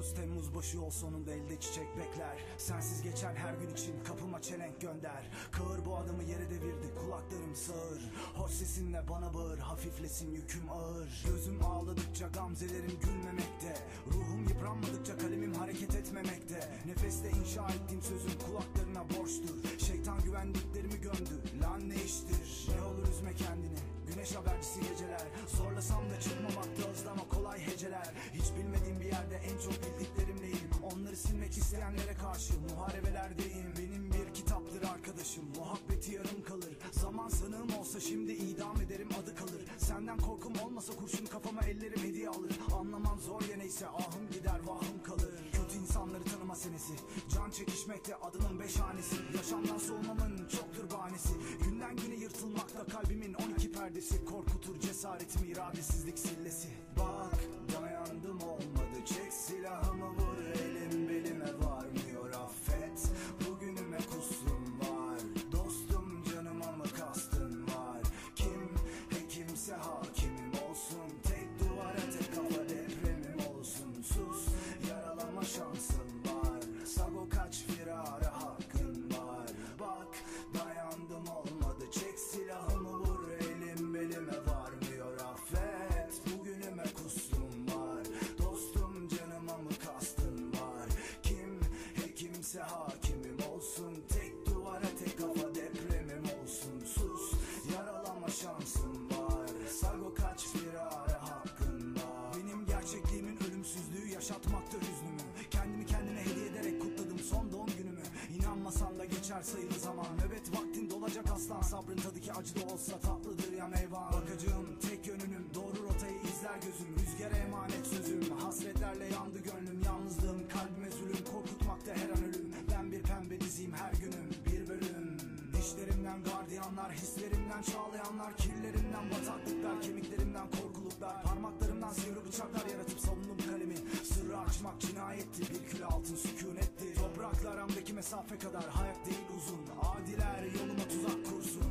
Yunus Temmuz başı yol sonunda elde çiçek bekler. Sensiz geçen her gün için kapıma çelenk gönder. Kağır bu adamı yere devirdi kulaklarım sağır. Hoş sesinle bana bağır hafiflesin yüküm ağır. Gözüm ağladıkça gamzelerim gülmemekte. Ruhum yıpranmadıkça kalemim hareket etmemekte. Nefeste inşa ettiğim sözüm kulaklarına borçtur. Şeytan güvendiklerimi gömdü senesi Can çekişmekte adının beş hanesi. Yaşamdan soğumamın çoktur bahanesi. Günden güne yırtılmakta kalbimin 12 perdesi. Korkutur cesaretimi iradesizlik sillesi. Bak yaşatmakta hüznümü. Kendimi kendime hediye ederek kutladım son doğum günümü. İnanmasan da geçer sayılı zaman. Nöbet vaktin dolacak aslan. Sabrın tadı ki acı da olsa tatlıdır ya meyvan. Bakacağım tek yönünüm doğru rotayı izler gözüm. Rüzgara emanet sözüm. Hasretlerle yandı gönlüm. Yalnızlığım kalbime zulüm. Korkutmakta her an ölüm. Ben bir pembe diziyim her günüm bir bölüm. Dişlerimden gardiyanlar, hislerimden çağlayanlar Kirlerimden bataklıklar, kemiklerimden mesafe kadar hayat değil uzun. Adiler yoluma tuzak kursun